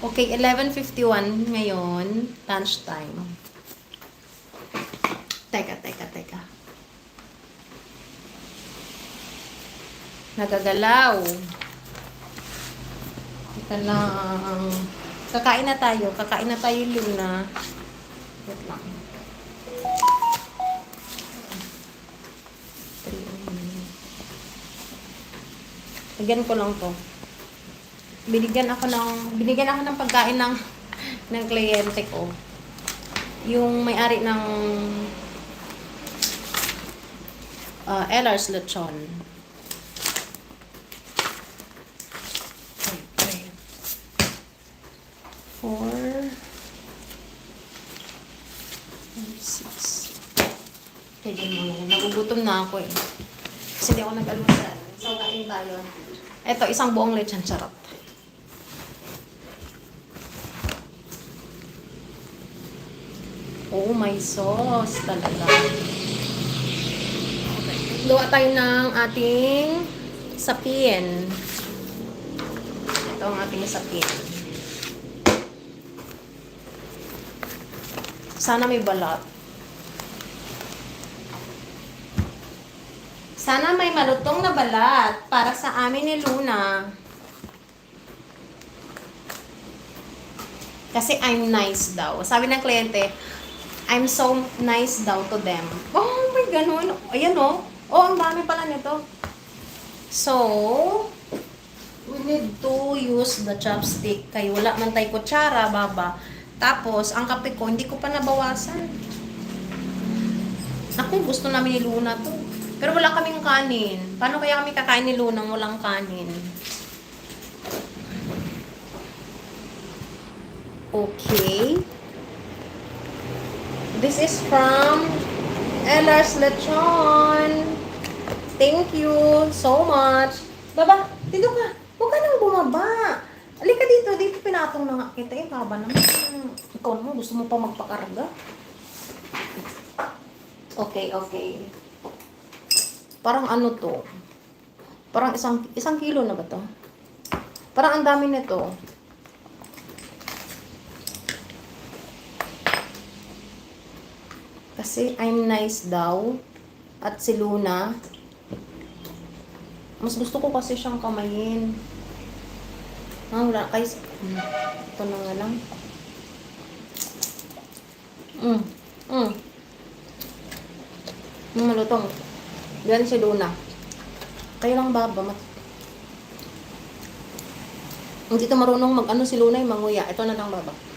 Okay, 11.51 ngayon. Lunchtime. Teka, teka, teka. Nagagalaw. Teka lang. Kakain na tayo. Kakain na tayo, Luna. Wait lang. Lagyan ko lang to. Binigyan ako ng binigyan ako ng pagkain ng ng kliyente ko. Yung may-ari ng uh, Ellar's Lechon. Okay. Four. five, Six. Kaya mo na. Nagugutom na ako eh. Kasi di ako nag-almusal. So, kain tayo. Ito, isang buong lechon charot. My sauce talaga. Luwa tayo ng ating sapien. Ito ang ating sapien. Sana may balat. Sana may malutong na balat para sa amin ni Luna. Kasi I'm nice daw. Sabi ng kliyente, I'm so nice daw to them. Oh, may ganun. Ayan oh. Oh, ang dami pala nito. So, we need to use the chopstick. Kaya wala man tayo kutsara, baba. Tapos, ang kape ko, hindi ko pa nabawasan. Ako, gusto namin ni Luna to. Pero wala kaming kanin. Paano kaya kami kakain ni Luna ng walang kanin? Okay. This is from Ellar's Lechon. Thank you so much. Baba, dito ka. Huwag ka nang bumaba. Alika dito, dito pinatong na kita. Eh, baba naman. Ikaw naman, gusto mo pa magpakarga? Okay, okay. Parang ano to? Parang isang isang kilo na ba to? Parang ang dami nito. Kasi I'm nice daw. At si Luna, mas gusto ko kasi siyang kamayin. Ah, wala. Kay, hmm, ito na nga lang. Mm. Mm. Mm, malutong. Yan si Luna. Kayo lang baba. Mat hindi to marunong mag-ano si Luna yung manguya. Ito na lang baba.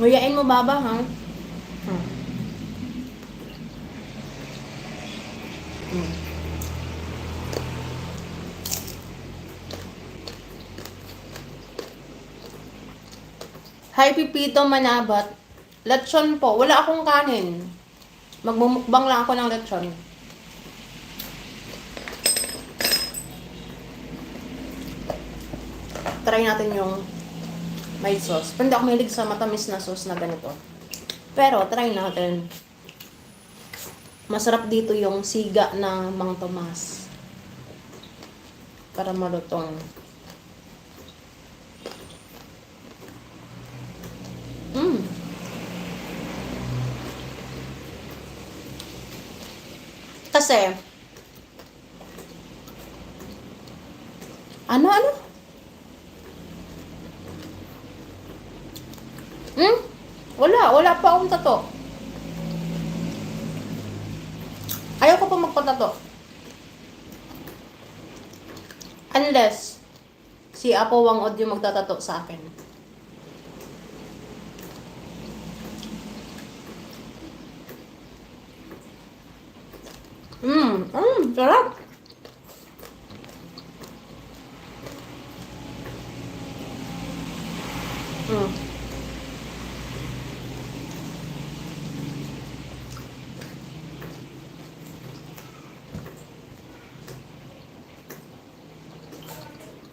Nguyain mo baba ha. Hmm. Mm. Hi Pipito Manabat. Lechon po. Wala akong kanin. Magmumukbang lang ako ng lechon. Try natin yung may sauce. Pero hindi ako mahilig sa matamis na sauce na ganito. Pero try natin. Masarap dito yung siga na Mang Tomas. Para malutong. Mm. Kasi, ano, ano? Hmm? Wala, wala pa akong tato. Ayaw ko pa magpatato. Unless, si Apo Wang Od yung magtatato sa akin. Mmm, mmm, sarap. Mm.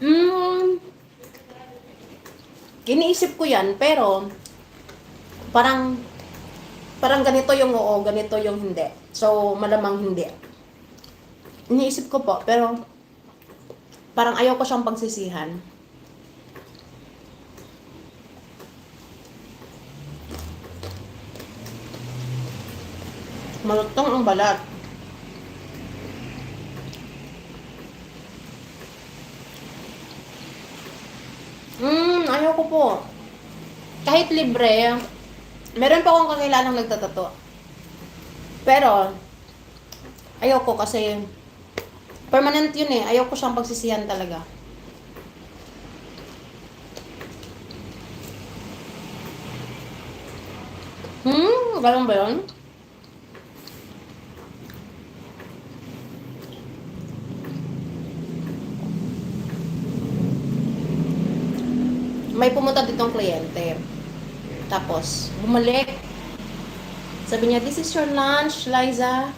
Mm. Iniisip ko yan, pero parang parang ganito yung oo, ganito yung hindi. So, malamang hindi. Iniisip ko po, pero parang ayaw ko siyang pagsisihan. Malutong ang balat. Hmm, ayaw ko po. Kahit libre, meron pa akong kakilalang nagtatato. Pero, ayaw ko kasi permanent yun eh. Ayaw ko siyang pagsisihan talaga. Hmm, ganun ba yun? May pumunta ditong kliyente. Tapos, bumalik. Sabi niya, this is your lunch, Liza.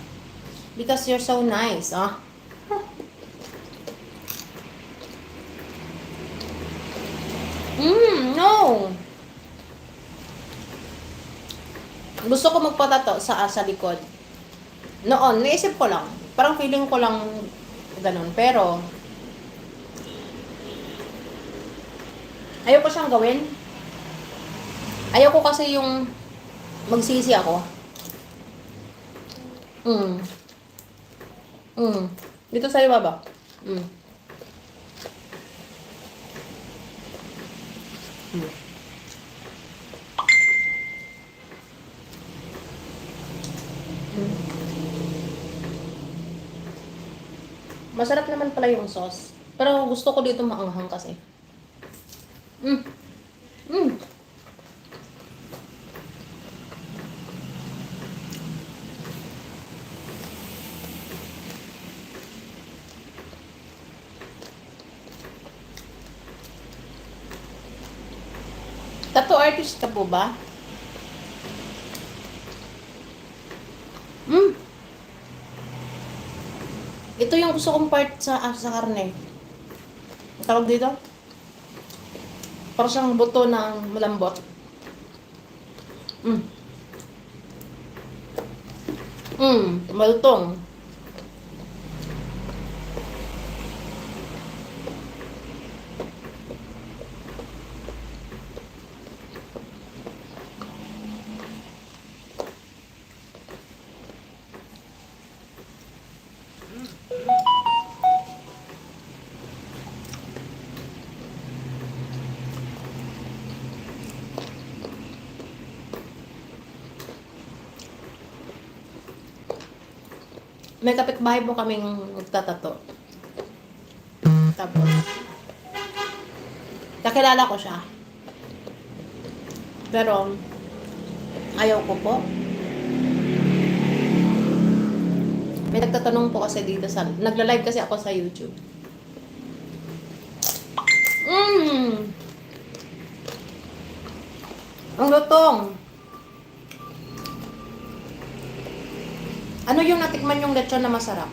Because you're so nice, ah. Mm, no. Gusto ko magpatato sa sa likod. Noon, naisip ko lang. Parang feeling ko lang ganun. Pero, ayaw ko siyang gawin. Ayaw ko kasi yung magsisi ako. Mm. Mm. Dito sa ibaba. Mm. Mm. Masarap naman pala yung sauce. Pero gusto ko dito maanghang kasi. Mm. Mm. Artist ka po ba? Mm. Ito yung gusto kong part sa ah, sa karne. Tawag dito? Parang siyang buto ng malambot. Mm. Mm, malutong. May kapitbahay po kaming nagtatato. Tapos, kakilala ko siya. Pero, ayaw ko po. May nagtatanong po kasi dito sa, nagla-live kasi ako sa YouTube. Mmm! Ang lutong! Ano yung natikman yung lechon na masarap?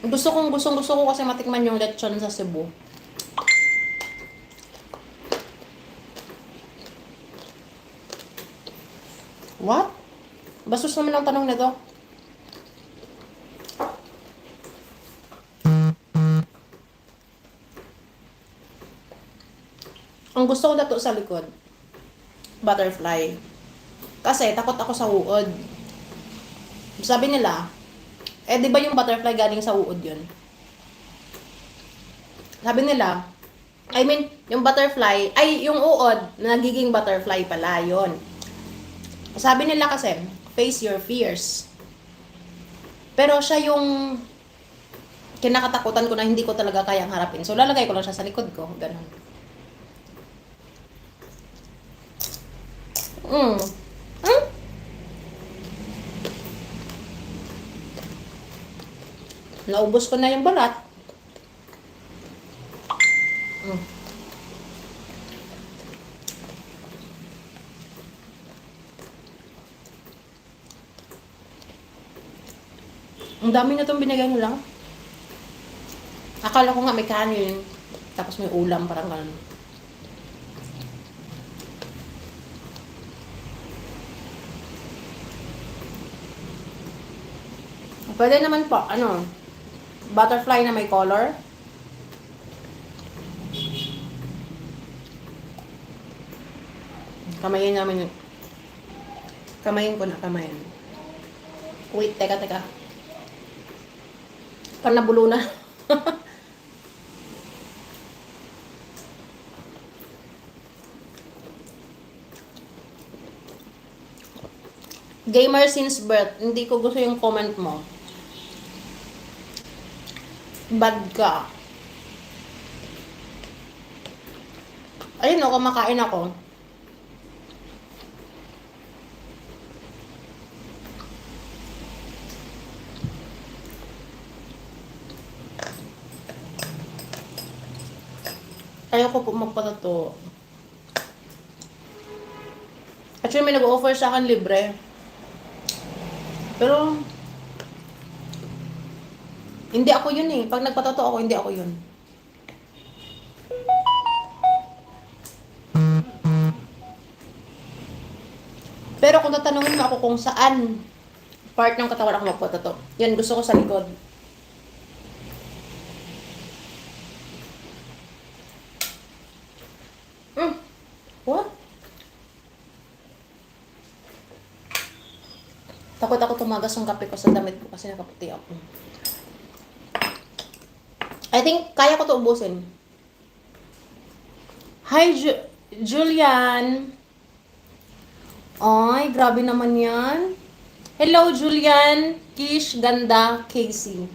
Gusto kong gustong gusto ko kasi matikman yung lechon sa Cebu. What? Bastos naman ang tanong nito. Ang gusto ko dato sa likod, butterfly. Kasi takot ako sa uod. Sabi nila, eh di ba yung butterfly galing sa uod yun? Sabi nila, I mean, yung butterfly, ay yung uod, nagiging butterfly pala yon. Sabi nila kasi, face your fears. Pero siya yung kinakatakutan ko na hindi ko talaga kayang harapin. So lalagay ko lang siya sa likod ko, ganun. Mm. Naubos ko na yung balat. Mm. Ang dami na itong binigay nila. Akala ko nga may kanin. Tapos may ulam, parang gano'n. Pwede naman po, ano, butterfly na may color. Kamayin namin yun. Kamayin ko na, kamayin. Wait, teka, teka. Parang nabulo na. Gamer since birth. Hindi ko gusto yung comment mo. Bad ka. Ayun o, kumakain ako. Ayoko po magpatato. Actually, may nag-offer sa akin libre. Pero, hindi ako yun eh. Pag nagpatato ako, hindi ako yun. Pero kung tatanungin mo ako kung saan part ng katawan ako magpatato, yan gusto ko sa likod. Mm. What? Takot ako tumagas yung kape ko sa damit ko kasi nakaputi ako. I think kaya ko to ubusin. Hi, Ju- Julian. Ay, grabe naman yan. Hello, Julian. Kish, Ganda, Casey.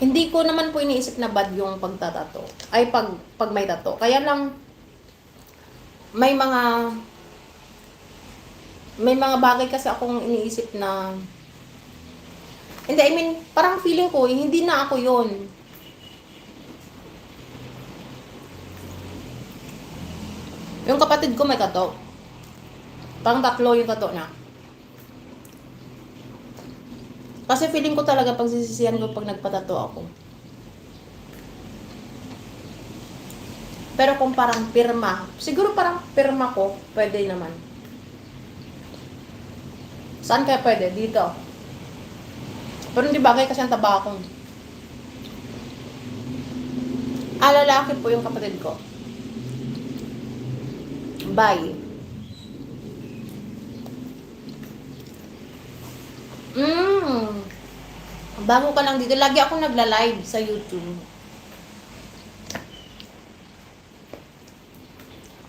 Hindi ko naman po iniisip na bad yung pagtatato. Ay, pag, pag may tato. Kaya lang, may mga may mga bagay kasi akong iniisip na hindi, I mean, parang feeling ko, eh, hindi na ako yon Yung kapatid ko may tato. Parang tatlo yung tato na. Kasi feeling ko talaga pagsisisihan ko pag nagpatato ako. Pero kung parang pirma, siguro parang pirma ko, pwede naman. Saan kaya pwede? Dito. Pero hindi bagay kasi ang taba ko. Ah, lalaki po yung kapatid ko. Bye. Mmm. Bago ka lang dito. Lagi ako nagla-live sa YouTube.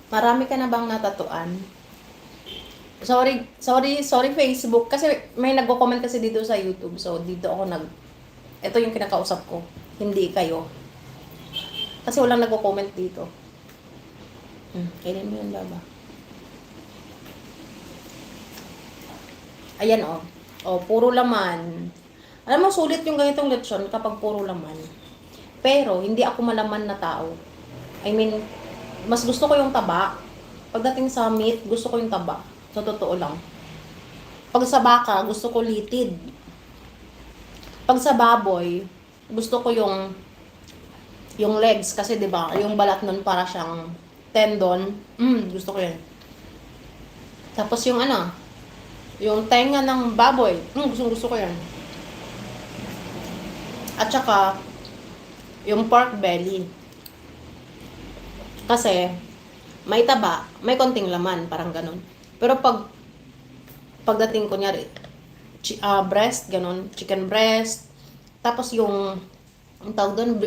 Marami ka na bang natatuan? Sorry, sorry, sorry Facebook. Kasi may nagko-comment kasi dito sa YouTube. So, dito ako nag... Ito yung kinakausap ko. Hindi kayo. Kasi walang nagko-comment dito. Hmm, kainin mo yung laba. Ayan, oh. Oh, puro laman. Alam mo, sulit yung ganitong lechon kapag puro laman. Pero, hindi ako malaman na tao. I mean, mas gusto ko yung taba. Pagdating sa meat, gusto ko yung taba. Sa totoo lang. Pag sa baka, gusto ko litid. Pag sa baboy, gusto ko yung yung legs kasi 'di ba, yung balat nun para siyang tendon. Mm, gusto ko 'yan. Tapos yung ano, yung tenga ng baboy. Mm, gusto gusto ko 'yan. At saka yung pork belly. Kasi, may taba, may konting laman, parang ganun. Pero pag, pagdating ko nyari, chi, ah, breast, ganun, chicken breast, tapos yung, ang tawag doon,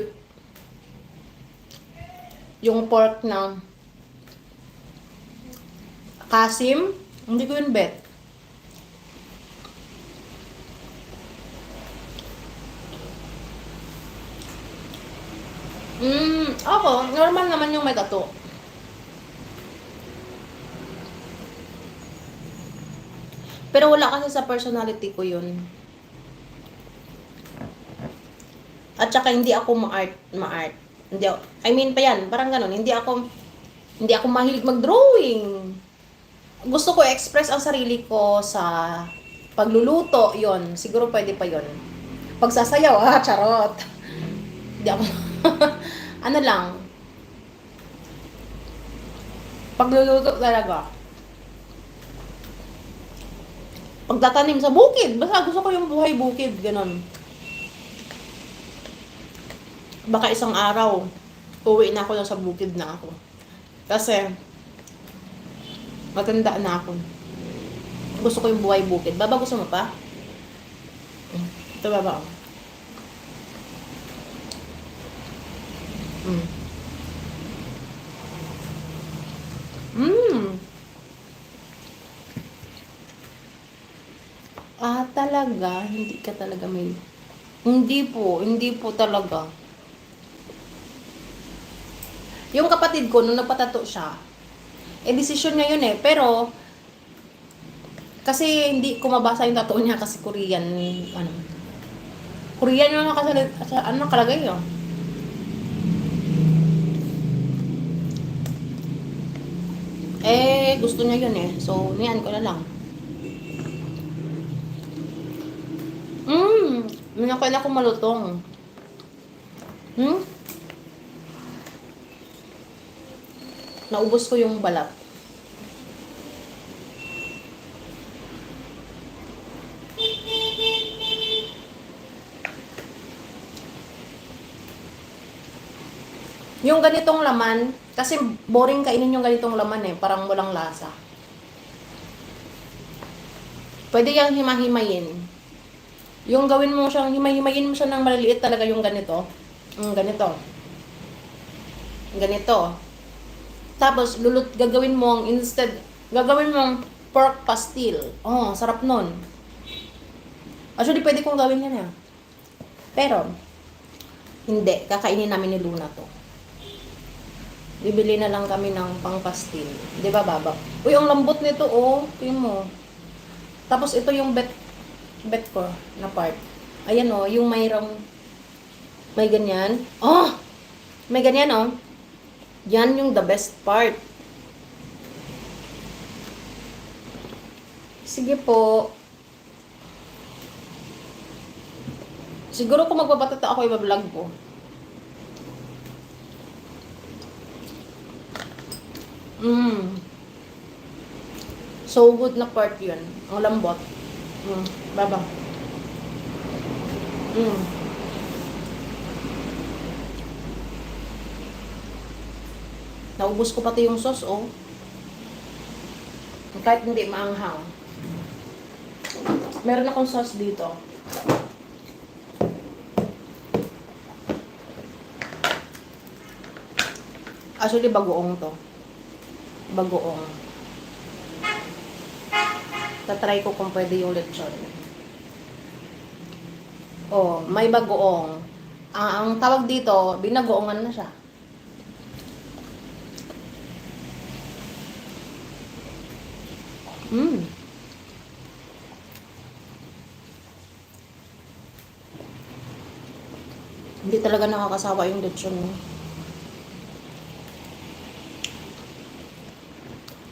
yung pork na kasim, hindi ko yun bet. Mm, ako, normal naman yung may tato. Pero wala kasi sa personality ko yun. At saka hindi ako ma-art, ma-art. Hindi ako, I mean pa yan, parang ganun, hindi ako, hindi ako mahilig mag-drawing. Gusto ko express ang sarili ko sa pagluluto, yon Siguro pwede pa yon Pagsasayaw, ah, charot. Hindi ako, ano lang, pagluluto talaga. Magtatanim sa bukid. Basta gusto ko yung buhay bukid, ganon. Baka isang araw, uwi na ako lang sa bukid na ako. Kasi, matanda na ako. Gusto ko yung buhay bukid. Baba, gusto mo pa? Ito, baba. Mm. Mm. Ah, talaga? Hindi ka talaga may... Hindi po, hindi po talaga. Yung kapatid ko, nung nagpatato siya, eh, desisyon niya yun eh. Pero, kasi hindi ko mabasa yung tattoo niya kasi Korean, ano. Korean yung nakasalit, ano nakalagay yun? Eh, gusto niya yun eh. So, niyan ko na lang. Mmm, minakain ako malutong. Hmm? Naubos ko yung balat. Yung ganitong laman, kasi boring kainin yung ganitong laman eh, parang walang lasa. Pwede yang himahimayin. Yung gawin mo siyang, himay-himayin mo siya ng maliliit talaga yung ganito. Mm, ganito. Ganito. Tapos, lulut, gagawin mo ang instead, gagawin mo ang pork pastil. Oh, sarap nun. Actually, pwede kong gawin yan eh. Pero, hindi. Kakainin namin ni Luna to. Bibili na lang kami ng pang pastil. Di ba, baba? Uy, ang lambot nito, oh. Tingnan mo. Tapos, ito yung bet, bet ko na part. Ayan, oh. Yung mayroong, may ganyan. Oh! May ganyan, oh. Yan yung the best part. Sige po. Siguro kung magpapatata ako, iba-vlog ko. Mm. So good na part yun. Ang lambot. Mm. Baba. Mm. Naubos ko pati yung sauce, oh. Kahit hindi maanghang. Meron akong sauce dito. Actually, bagoong to. Bagoong. Tatry ko kung pwede yung lechon. Oh, may bagoong. Ah, ang tawag dito, binagoongan na siya. Mm. Hindi talaga nakakasawa yung lechon mo.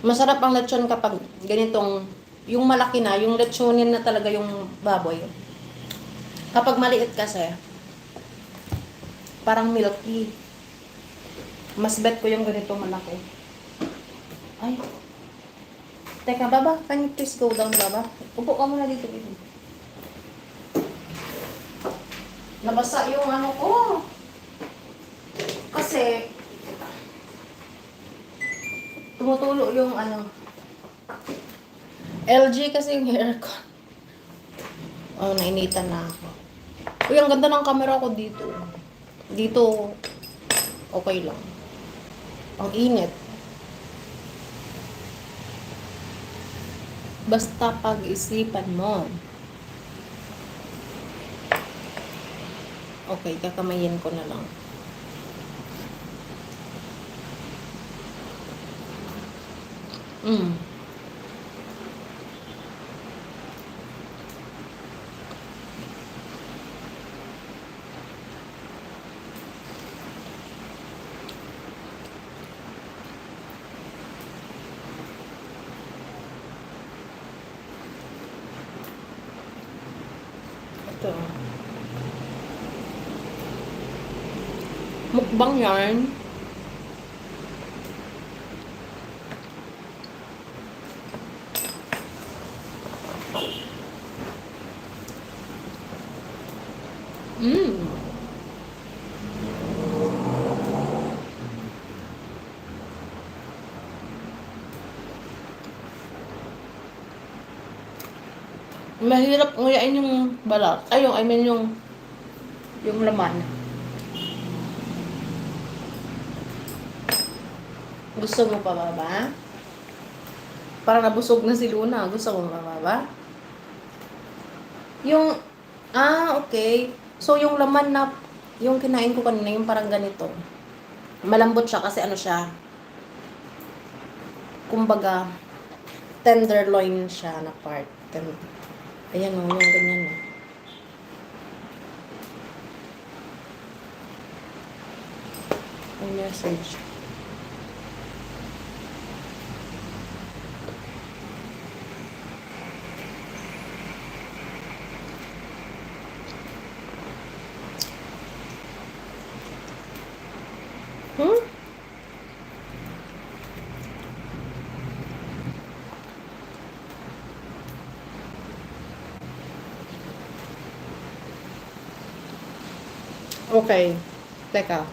Masarap ang lechon kapag ganitong, yung malaki na, yung lechonin na talaga yung baboy. Kapag maliit kasi, parang milky. Mas bet ko yung ganitong malaki. Ay. Teka, Baba, can you please go down, Baba? Upo ka muna dito, baby. Nabasa yung ano ko. Kasi, tumutulo yung ano. LG kasi yung aircon. Oh, nainitan na ako. Uy, ang ganda ng camera ko dito. Dito, okay lang. Ang init. Basta pag-isipan mo. Okay, kakamayin ko na lang. Mm. mukbang yan. Mmm. Mahirap nguyain yung balat. Ay, yung, I mean, yung yung laman. Gusto mo pa ba ba? Parang nabusog na si Luna. Gusto mo pa ba? Yung, ah, okay. So, yung laman na, yung kinain ko kanina, yung parang ganito. Malambot siya kasi ano siya, kumbaga, tenderloin siya na part. Ayan o, yung ganyan o. May message. Hmm? Okay. Teka.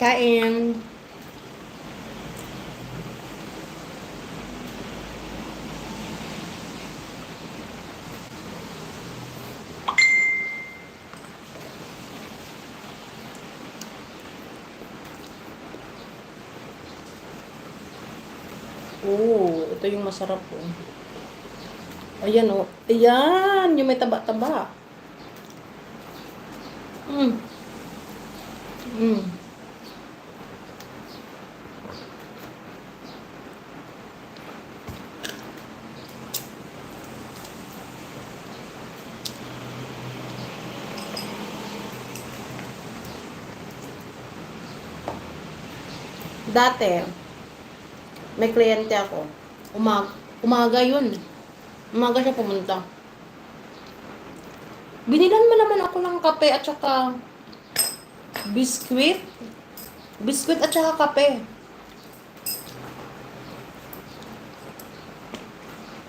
Kain. Oo, ito yung masarap po. Ayan o. Ayan, yung may taba-taba. Mm. Mm. Dati, may kliyente ako. Umag umaga yun. Umaga siya pumunta. Binilan mo naman ako ng kape at saka biskwit. Biskwit at saka kape.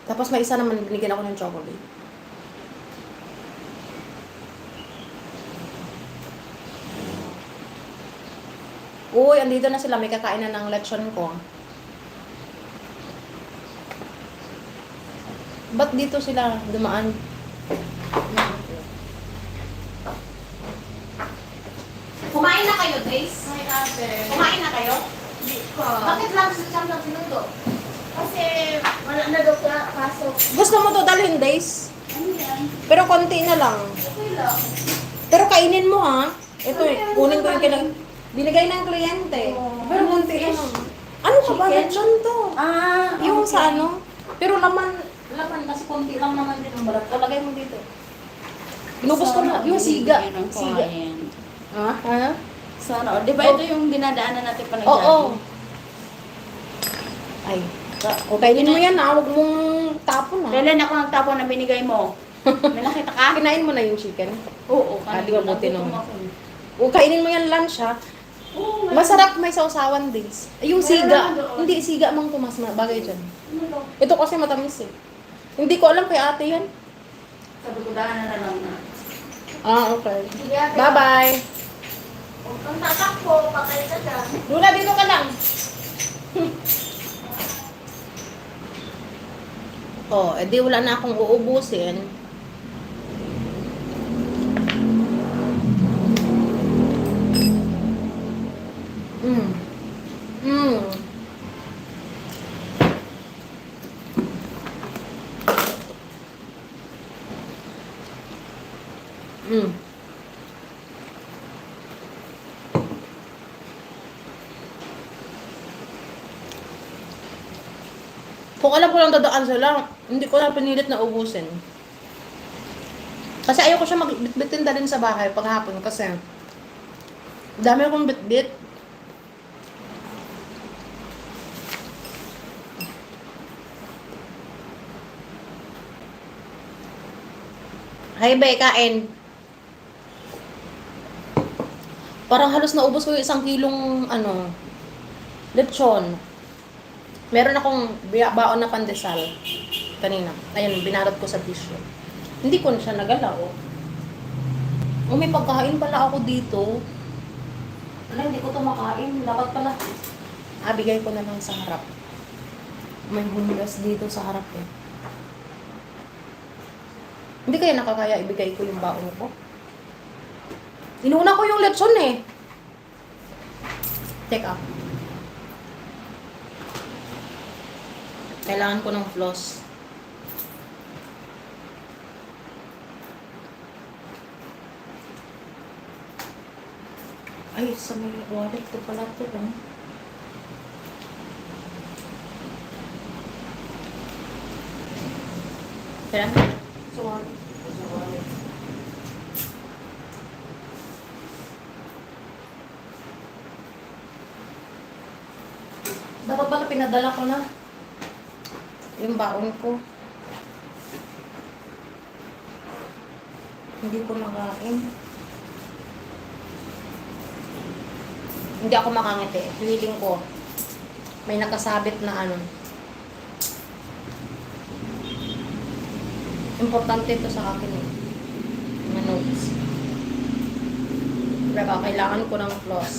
Tapos may isa naman binigyan ako ng chocolate. Uy, andito na sila. May kakain na ng lechon ko. Ba't dito sila dumaan? Kumain na kayo, Days? Ay, ate. Kumain na kayo? Hindi ko. Bakit lang sa siyam lang sinundo? Kasi wala na daw ka pasok. Gusto mo to dalhin, Days? Ano yan? Pero konti na lang. Okay lang. Pero kainin mo, ha? Ito, eh, kunin ko yung kinag... Binigay ng kliyente. Oh, Pero konti lang. Ano ka ba? Chicken? Lechon to. Ah, Yung okay. sa ano? Pero laman, laman kasi konti lang naman din ang balat. Talagay mo dito. Inubos ko na. Yung siga. Ng Siga. client. Ha? Ha? Sana. oh, Di ba ito yung dinadaanan natin pa Oo. Oh, Ay. O, kainin mo yan ha. Huwag mong tapon ha. Kailan ako nagtapon na binigay mo? May nakita ka? Kinain mo na yung chicken. Oo. Ah, di ba buti naman? O, kainin mo yan lunch ha. Oo. Masarap may sausawan days. Ay, Yung Meron siga. doon. Hindi, siga mang tumas na bagay dyan. Ano to? Ito kasi matamis eh. Hindi ko alam kay ate yan. Sabi ko daanan na lang na. Ah, okay. Sige, ate. Bye-bye. Huwag kang tatakbo. Patay ka dyan. Luna, dito ka lang. oh, edi wala na akong uubusin. Mm. Mm. Kung alam ko lang dadaan sila, hindi ko na pinilit na ubusin. Kasi ayoko siya magbitbitin din sa bahay paghapon kasi dami akong bitbit. Hi, Bay, kain. Parang halos naubos ko yung isang kilong, ano, lechon. Meron akong baon na pandesal kanina. Ayun, binarot ko sa tissue. Hindi ko na siya nagalaw. Oh, may pagkain pala ako dito. Wala, hindi ko to makain. Dapat pala. Ah, bigay ko na lang sa harap. May hundas dito sa harap eh. Hindi kaya nakakaya ibigay ko yung baon ko. Inuna ko yung lechon eh. Teka. Kailangan ko ng floss. Ay, sa may wallet ko pala to. Oh. Kailangan. Sa. Sa wallet. Dapat pala pinadala ko na. Yung baon ko. Hindi ko nakain. Hindi ako makangiti. Feeling ko, may nakasabit na ano. Importante ito sa akin eh. Mga notes. Pero kailangan ko ng floss.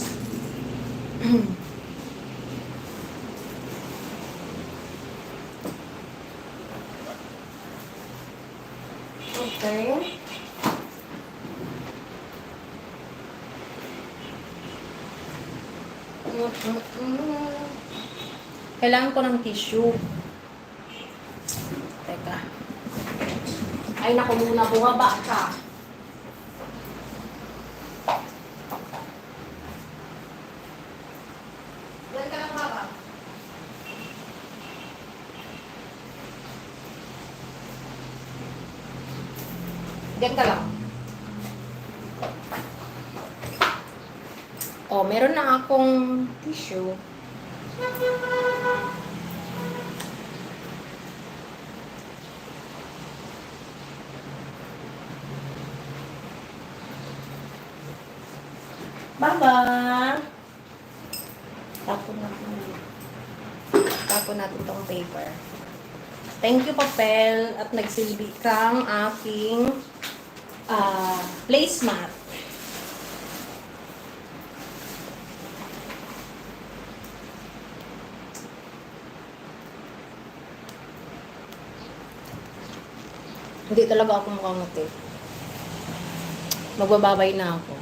okay. Kailangan ko ng tissue. Teka. Ay, naku muna, bumaba ka. Diyan ka lang, baba. Diyan ka lang. Oh, meron na akong tissue. Baba! Tapon natin. Tapon natin tong paper. Thank you, papel. At nagsilbi kang aking ah, placemat. Hindi talaga ako mukhang ngiti. Magbababay na ako.